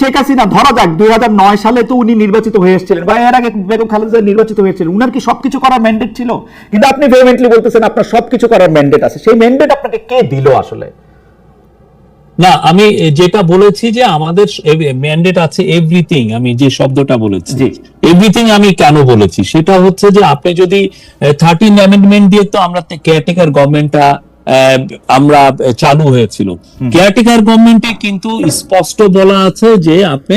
শেখ হাসিনা ধরা যাক দুই নয় সালে তো উনি নির্বাচিত হয়ে এসেছিলেন বা এর আগে বেগম খালেদা নির্বাচিত হয়েছিলেন উনার কি সবকিছু করার ম্যান্ডেট ছিল? কিন্তু আপনি ভেহেমেন্টলি বলতেছেন আপনার সবকিছু করার ম্যান্ডেট আছে। সেই ম্যান্ডেট আপনাকে কে দিল আসলে? না আমি যেটা বলেছি যে আমাদের ম্যান্ডেট আছে এভরিথিং আমি যে শব্দটা বলেছি। এভরিথিং আমি কেন বলেছি? সেটা হচ্ছে যে আপনি যদি থার্টিন অ্যামেন্ডমেন্ট দিয়ে তো আমরা কেয়ারটেকার গভর্নমেন্টটা আমরা চালু হয়েছিল। কেয়ারটেকার গভর্নমেন্টে কিন্তু স্পষ্ট বলা আছে যে আপনি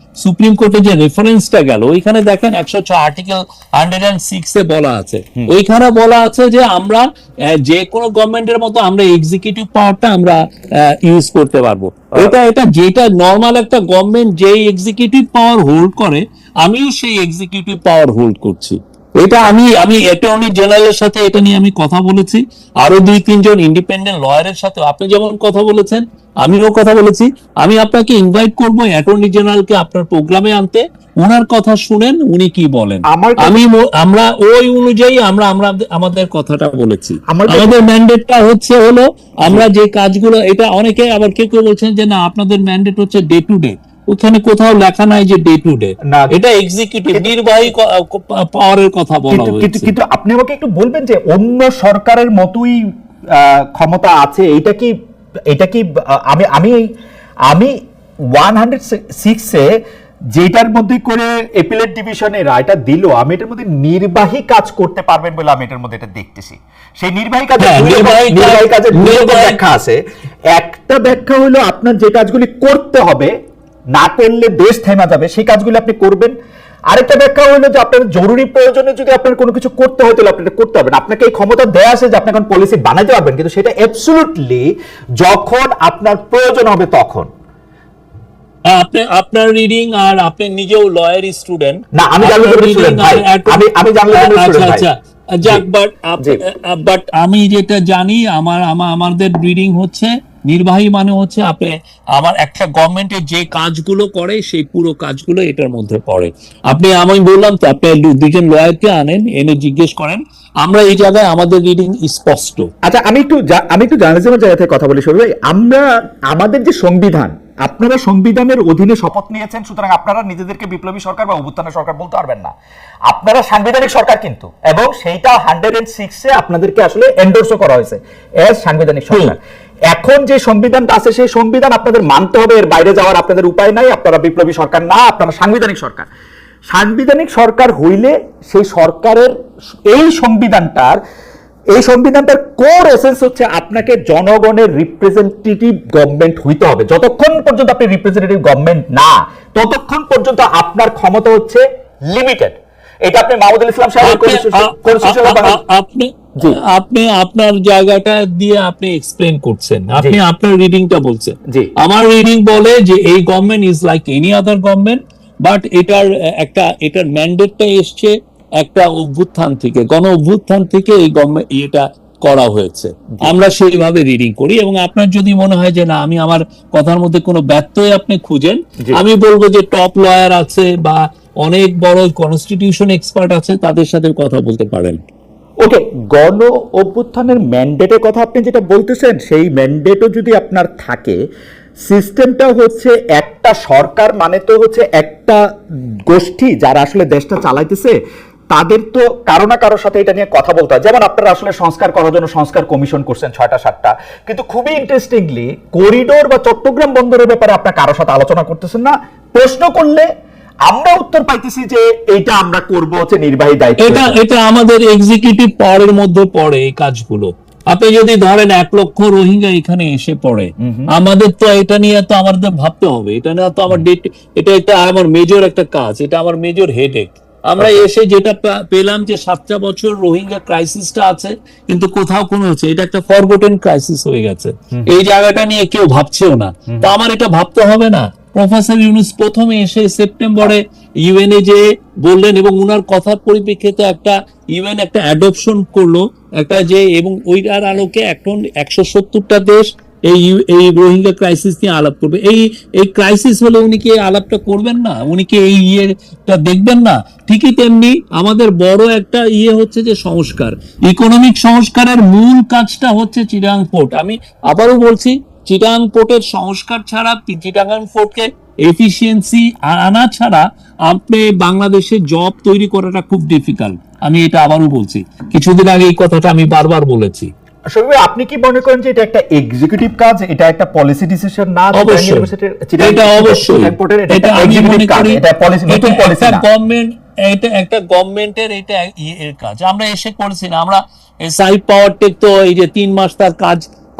সুপ্রিম কোর্টে যে রেফারেন্সটা গেল ওইখানে দেখেন একশো ছ আর্টিকেল হান্ড্রেড অ্যান্ড সিক্স এ বলা আছে। ওইখানে বলা আছে যে আমরা যে কোনো গভর্নমেন্টের মতো আমরা এক্সিকিউটিভ পাওয়ারটা আমরা ইউজ করতে পারব। এটা এটা যেটা নর্মাল একটা গভর্নমেন্ট যেই এক্সিকিউটিভ পাওয়ার হোল্ড করে আমিও সেই এক্সিকিউটিভ পাওয়ার হোল্ড করছি। এটা আমি আমি অ্যাটর্নি জেনারেলের সাথে এটা নিয়ে আমি কথা বলেছি। আরও দুই তিনজন ইন্ডিপেন্ডেন্ট লয়ারের সাথে আপনি যেমন কথা বলেছেন আমিও কথা বলেছি। আমি আপনাকে ইনভাইট করব অ্যাটর্নি জেনারেলকে আপনার প্রোগ্রামে আনতে। ওনার কথা শুনেন উনি কি বলেন। আমি আমরা ওই অনুযায়ী আমরা আমরা আমাদের কথাটা বলেছি। আমাদের ম্যান্ডেটটা হচ্ছে হলো আমরা যে কাজগুলো এটা অনেকে আবার কেউ কেউ বলছেন যে না আপনাদের ম্যান্ডেট হচ্ছে ডে টু ডে ওখানে কোথাও লেখা নাই যে ডে টু ডে না। এটা এক্সিকিউটিভ নির্বাহী পাওয়ারের কথা বলা হয়েছে। কিন্তু আপনি আমাকে একটু বলবেন যে অন্য সরকারের মতোই ক্ষমতা আছে? এটা কি এটা কি আমি আমি আমি ওয়ান হান্ড্রেড সিক্সে যেটার মধ্যে করে এপিলেট ডিভিশনে রায়টা দিল আমি এটার মধ্যে নির্বাহী কাজ করতে পারবেন বলে আমি এটার মধ্যে এটা দেখতেছি। সেই নির্বাহী হ্যাঁ, নির্বাহী কাজ- নির্বাহী কাজের দুই ব্যাখ্যা আছে। একটা ব্যাখ্যা হলো আপনার যে কাজগুলি করতে হবে না করলে দেশ থেমা যাবে। সেই কাজগুলি আপনি করবেন। আরেকটা ব্যাখ্যা হলো যে আপনার জরুরি প্রয়োজনে যদি আপনার কোনো কিছু করতে হয় তাহলে আপনি এটা করতে হবে আপনাকে এই ক্ষমতা দেয়া আছে যে আপনি এখন পলিসি বানাতে পারবেন কিন্তু সেটা অ্যাবসলুটলি যখন আপনার প্রয়োজন হবে তখন। আপনি আপনার রিডিং আর আপনি নিজেও লয়ার স্টুডেন্ট না, আমি জানলে তো ভাই। আমি- আমি জানলে তো আচ্ছা ভাই। আচ্ছা। যাক বাট বাট আমি যেটা জানি আমার আমাদের রিডিং হচ্ছে নির্বাহী মানে হচ্ছে আপনি আমার একটা গভর্নমেন্টের যে কাজগুলো করে সেই পুরো কাজগুলো এটার মধ্যে পড়ে। আপনি আমি বললাম তো আপনি দুজন লয়ারকে আনেন এনে জিজ্ঞেস করেন আমরা এই জায়গায় আমাদের রিডিং স্পষ্ট। আচ্ছা আমি একটু আমি একটু জার্নালিজমের জায়গা থেকে কথা বলি ভাই। আমরা আমাদের যে সংবিধান আপনারা সংবিধানের অধীনে শপথ নিয়েছেন সুতরাং আপনারা নিজেদেরকে বিপ্লবী সরকার বা অভ্যুত্থানের সরকার বলতে পারবেন না। আপনারা সাংবিধানিক সরকার কিন্তু এবং সেইটা হান্ড্রেড এন্ড সিক্সে আপনাদেরকে আসলে এন্ডোর্সও করা হয়েছে এজ সাংবিধানিক সরকার। এখন যে সংবিধানটা আছে সেই সংবিধান আপনাদের মানতে হবে এর বাইরে যাওয়ার আপনাদের উপায় নাই আপনারা বিপ্লবী সরকার না আপনারা সাংবিধানিক সরকার। সাংবিধানিক সরকার হইলে সেই সরকারের এই সংবিধানটার এই সংবিধানটার কোর এসেন্স হচ্ছে আপনাকে জনগণের রিপ্রেজেন্টেটিভ গভর্নমেন্ট হইতে হবে। যতক্ষণ পর্যন্ত আপনি রিপ্রেজেন্টেটিভ গভর্নমেন্ট না ততক্ষণ পর্যন্ত আপনার ক্ষমতা হচ্ছে লিমিটেড এটা আপনি মাহমুদুল ইসলাম সাহেব আপনি আপনি আপনার জায়গাটা দিয়ে আপনি এক্সপ্লেন করছেন। আপনি আপনার রিডিংটা বলছেন। আমার রিডিং বলে যে এই government is like any other government but এটার একটা এটার ম্যান্ডেটটা এসছে একটা অভ্যুত্থান থেকে। গণ অভ্যুত্থান থেকে এই গভর্নমেন্ট এটা করা হয়েছে। আমরা সেইভাবে রিডিং করি এবং আপনার যদি মনে হয় যে না আমি আমার কথার মধ্যে কোনো ব্যত্যয় আপনি খুঁজেন আমি বলব যে টপ লয়ার আছে বা অনেক বড় কনস্টিটিউশন এক্সপার্ট আছে তাদের সাথে কথা বলতে পারেন। ওকে গণ অভ্যুত্থানের ম্যান্ডেটের কথা আপনি যেটা বলতেছেন, সেই ম্যান্ডেটও যদি আপনার থাকে সিস্টেমটা হচ্ছে একটা সরকার মানে তো হচ্ছে একটা গোষ্ঠী যারা আসলে দেশটা চালাইতেছে, তাদের তো কারও না কারোর সাথে এটা নিয়ে কথা বলতে হয়। যেমন আপনারা আসলে সংস্কার করার জন্য সংস্কার কমিশন করছেন ছয়টা, সাতটা। কিন্তু খুবই ইন্টারেস্টিংলি করিডোর বা চট্টগ্রাম বন্দরের ব্যাপারে আপনার কারোর সাথে আলোচনা করতেছেন না। প্রশ্ন করলে আমরা উত্তর পাইতেছি যে এইটা আমরা করব হচ্ছে নির্বাহী দায়িত্ব। এটা এটা আমাদের এক্সিকিউটিভ পাওয়ারের মধ্যে পড়ে এই কাজগুলো। আপনি যদি ধরেন এক লক্ষ রোহিঙ্গা এখানে এসে পড়ে আমাদের তো এটা নিয়ে তো আমাদের ভাবতে হবে। এটা নিয়ে তো আমার ডেট এটা একটা আমার মেজর একটা কাজ এটা আমার মেজর হেডেক আমরা এসে যেটা পেলাম যে সাতটা বছর রোহিঙ্গা ক্রাইসিসটা আছে কিন্তু কোথাও কোনো হচ্ছে এটা একটা ফরগোটেন ক্রাইসিস হয়ে গেছে। এই জায়গাটা নিয়ে কেউ ভাবছেও না। তো আমার এটা ভাবতে হবে না। প্রফেসর ইউনুস প্রথমে এসে সেপ্টেম্বরে ইউএনএ যে বললেন এবং উনার কথার পরিপ্রেক্ষিতে একটা ইউএন একটা অ্যাডপশন করল, একটা যে এবং ওইটার আলোকে এখন একশো সত্তরটা দেশ এই এই রোহিঙ্গা ক্রাইসিস নিয়ে আলাপ করবে। এই এই ক্রাইসিস হলে উনি কি আলাপটা করবেন না? উনি কি এই ইয়েটা দেখবেন না? ঠিকই তেমনি আমাদের বড় একটা ইয়ে হচ্ছে যে সংস্কার। ইকোনমিক সংস্কারের মূল কাজটা হচ্ছে চিরাং পোর্ট আমি আবারও বলছি চিটাং পোর্টের সংস্কার ছাড়া চিটাগাং পোর্টকে এফিসিয়েন্সি আনা ছাড়া আপনি বাংলাদেশে জব তৈরি করাটা খুব ডিফিকাল্ট আমি এটা আবারও বলছি। কিছুদিন আগে এই কথাটা আমি বারবার বলেছি। আপনি কি মনে করেন যে এটা একটা এক্সিকিউটিভ কাজ? এটা একটা পলিসি ডিসিশন না? অবশ্যই। এটা অবশ্যই। এটা আমি মনে করি এটা এটা নতুন একটা না। গভর্নমেন্ট এটা একটা গভর্নমেন্টের এটা এর কাজ। আমরা এসে করেছি না। আমরা সাইড পাওয়ার টেক তো এই যে তিন মাস তার কাজ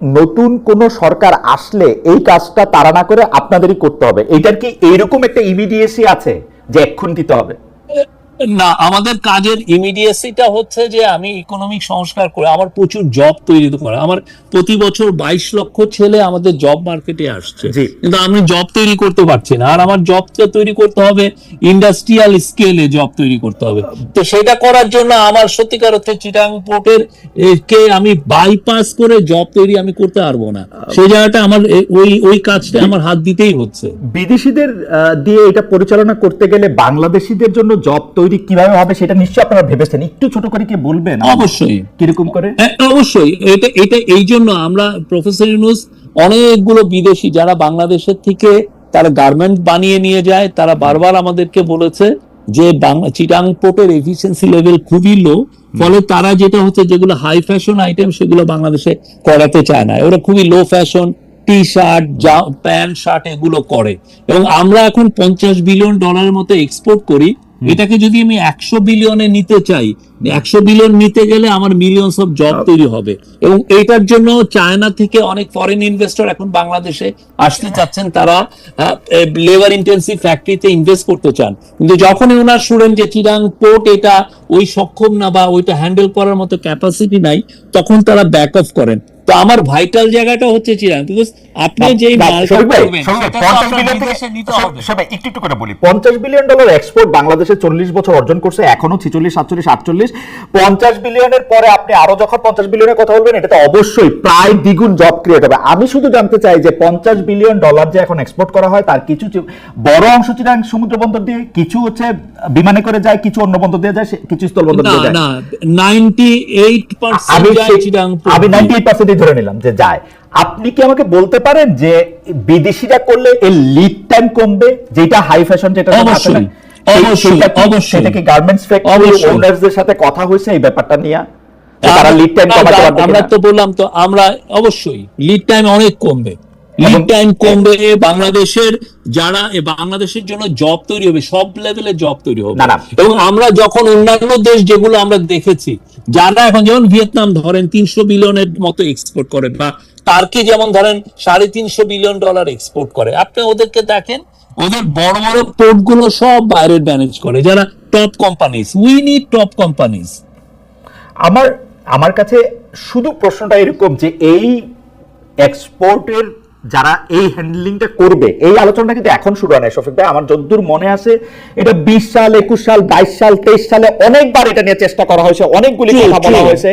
নতুন কোন সরকার আসলে এই কাজটা তারা না করে আপনাদেরই করতে হবে। এইটার কি এইরকম একটা ইমিডিয়েসি আছে যে এক্ষুনি দিতে হবে? না আমাদের কাজের ইমিডিয়েসিটা হচ্ছে যে আমি ইকোনমিক সংস্কার করে আমার প্রচুর জব তৈরি করে। আমার প্রতি বছর বাইশ লক্ষ ছেলে আমাদের জব মার্কেটে আসছে। কিন্তু আমি জব তৈরি করতে পারছি না। আর আমার জবটা তৈরি করতে হবে ইন্ডাস্ট্রিয়াল স্কেলে জব তৈরি করতে হবে। তো সেটা করার জন্য আমার সত্যিকার হচ্ছে চিটাং পোর্টের কে আমি বাইপাস করে জব তৈরি আমি করতে পারব না। সেই জায়গাটা আমার ওই ওই কাজটা আমার হাত দিতেই হচ্ছে। বিদেশিদের দিয়ে এটা পরিচালনা করতে গেলে বাংলাদেশিদের জন্য জব তৈরি কীভাবে হবে সেটা নিশ্চয়ই আপনারা ভেবেছেন। একটু ছোট করে কি বলবেন? অবশ্যই। কীরকম করে? অবশ্যই। এটা এটা এই জন্য আমরা প্রফেসর ইউনুস অনেকগুলো বিদেশি যারা বাংলাদেশের থেকে তারা গার্মেন্ট বানিয়ে নিয়ে যায় তারা বারবার আমাদেরকে বলেছে যে বাংলা চিটাং পোর্টের এফিসিয়েন্সি লেভেল খুবই লো ফলে তারা যেটা হচ্ছে যেগুলো হাই ফ্যাশন আইটেম সেগুলো বাংলাদেশে করাতে চায় না। ওরা খুবই low fashion T shirt pant shirt এগুলো করে। এবং আমরা এখন পঞ্চাশ বিলিয়ন ডলারের মতো এক্সপোর্ট করি। এটাকে যদি আমি একশো বিলিয়নে নিতে চাই একশো বিলিয়ন নিতে গেলে আমার মিলিয়নস অফ জব তৈরি হবে। এবং এইটার জন্য চায়না থেকে অনেক ফরেন ইনভেস্টর এখন বাংলাদেশে আসতে চাচ্ছেন। তারা লেবার ইন্টেন্সিভ ফ্যাক্টরিতে ইনভেস্ট করতে চান। কিন্তু যখনই ওনার শুনেন যে চিরাং পোর্ট এটা ওই সক্ষম না বা ওইটা হ্যান্ডেল করার মতো ক্যাপাসিটি নাই তখন তারা ব্যাক অফ করেন। তো আমার ভাইটাল জায়গাটা হচ্ছে চিরাং বিকজ আপনি যেই না, মালটা শফিক ভাই, করবেন শফিক ভাই, সেটা তো 50 আপনার বিলিয়ন থেকে- বিদেশে নিতে শফিক- হবে। শফিক ভাই, একটু একটু করে বলি। পঞ্চাশ বিলিয়ন ডলার এক্সপোর্ট বাংলাদেশে চল্লিশ বছর অর্জন করছে এখনও ছিচল্লিশ সাতচল্লিশ আটচল্লিশ। পঞ্চাশ বিলিয়নের পরে আপনি আরও যখন পঞ্চাশ বিলিয়নের কথা বলবেন এটা তো অবশ্যই প্রায় দ্বিগুণ জব ক্রিয়েট হবে। আমি শুধু জানতে চাই যে পঞ্চাশ বিলিয়ন ডলার যে এখন এক্সপোর্ট করা হয় তার কিছু বড় অংশ চিরাং সমুদ্র বন্দর দিয়ে কিছু হচ্ছে বিমানে করে যায় কিছু অন্য বন্দর দিয়ে যায় সে- কিছু স্থল বন্দর দিয়ে যায়। না নাইনটি এইট পার্সেন্ট যায় আমি নাইনটি এইট ধরে নিলাম যে যায়। আপনি কি আমাকে বলতে পারেন যে বিদেশিরা করলে এর লিড টাইম কমবে? যেটা হাই ফ্যাশন যেটা অবশ্যই, অবশ্যই, অবশ্যই। এটা কি গার্মেন্টস ফ্যাক্টরি। ওনার্সদের সাথে কথা হয়েছে এই ব্যাপারটা নিয়ে? তারা লিড টাইম কমাতে পারবে আমরা তো বললাম তো আমরা অবশ্যই লিড টাইম অনেক কমবে। লিড টাইম কমবে বাংলাদেশের যারা বাংলাদেশের জন্য জব তৈরি হবে সব লেভেলে জব তৈরি হবে। এবং আমরা যখন অন্যান্য দেশ যেগুলো আমরা দেখেছি যারা এখন যেমন ভিয়েতনাম ধরেন তিনশো বিলিয়নের মতো এক্সপোর্ট করে বা টার্কি যেমন ধরেন সাড়ে তিনশো বিলিয়ন ডলার এক্সপোর্ট করে আপনি ওদেরকে দেখেন ওদের বড় বড় পোর্টগুলো সব বাইরের ম্যানেজ করে যারা top companies we need top companies আমার আমার কাছে শুধু প্রশ্নটা এরকম যে এই এক্সপোর্টের যারা এই হ্যান্ডলিংটা করবে এই আলোচনাটা কিন্তু এখন শুরু হয় না শফিক ভাই। আমার যদ্দূর মনে আছে এটা বিশ সাল একুশ সাল বাইশ সাল তেইশ সালে অনেকবার এটা নিয়ে চেষ্টা করা হয়েছে অনেকগুলি কথা বলা হয়েছে।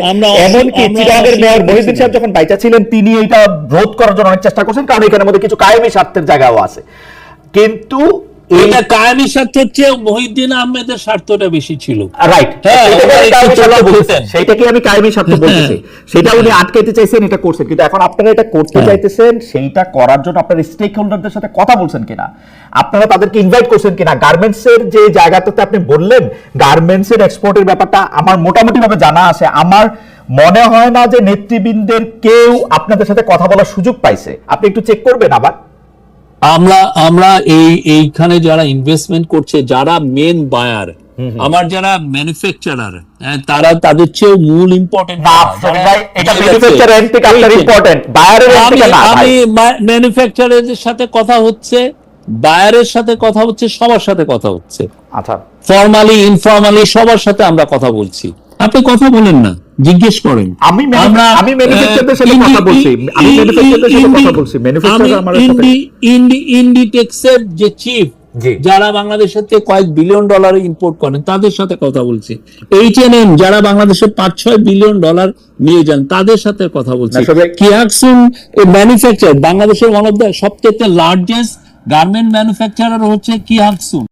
এমনকি চিরাগের মেয়র মহিদিন মহিউদ্দিন সাহেব যখন বাইচা ছিলেন তিনি এটা রোধ করার জন্য অনেক চেষ্টা করছেন কারণ এখানের মধ্যে কিছু কায়েমি স্বার্থের জায়গাও আছে। কিন্তু এটা কায়েমি স্বার্থের চেয়ে মহিউদ্দিন আহমেদের স্বার্থটা বেশি ছিল। রাইট হ্যাঁ। সেটা কি আমি কায়েমি স্বার্থ বলতেছি সেটা উনি আটকাইতে চাইছেন এটা করছেন। কিন্তু এখন আপনারা এটা করতে হ্যাঁ। চাইতেছেন সেইটা করার জন্য আপনার স্টেক হোল্ডারদের সাথে কথা বলছেন কিনা? আপনারা তাদেরকে ইনভাইট করছেন কিনা? গার্মেন্টস এর যে জায়গাটাতে আপনি বললেন গার্মেন্টস এর এক্সপোর্টের ব্যাপারটা আমার মোটামুটি ভাবে জানা আছে। আমার মনে হয় না যে নেতৃবৃন্দের কেউ আপনাদের সাথে কথা বলার সুযোগ পাইছে। আপনি একটু চেক করবেন আবার। আমরা আমরা এই এইখানে যারা ইনভেস্টমেন্ট করছে যারা মেন বায়ার আমার যারা ম্যানুফ্যাকচারার তারা তাদের চেয়েও মূল ইম্পর্টেন্ট ম্যানুফ্যাকচারার আমি। ম্যানুফ্যাকচারারদের সাথে কথা হচ্ছে বায়ারের সাথে কথা হচ্ছে সবার সাথে কথা হচ্ছে। আচ্ছা। ফর্মালি ইনফর্মালি সবার সাথে আমরা কথা বলছি। আপনি কথা বলেন না। জিজ্ঞেস করেন। আমি আমি ম্যানুফ্যাকচারদের সাথে কথা বলছি। আমি ম্যানুফ্যাকচারদের সাথে কথা বলছি। ম্যানুফ্যাকচারার আমার সাথে- ইন্ডি- ইন্ডি- ইন্ডিটেক্সের যে চিফ যারা বাংলাদেশের থেকে কয়েক বিলিয়ন ডলার ইম্পোর্ট করেন তাদের সাথে কথা বলছি। এইচ এন এম যারা বাংলাদেশে পাঁচ ছয় বিলিয়ন ডলার নিয়ে যান তাদের সাথে কথা বলছি। কিয়াকসুন ম্যানুফ্যাকচার বাংলাদেশের ওয়ান অফ দ্য সবচেয়ে লার্জেস্ট গার্মেন্ট ম্যানুফ্যাকচারার হচ্ছে কিয়াকসুন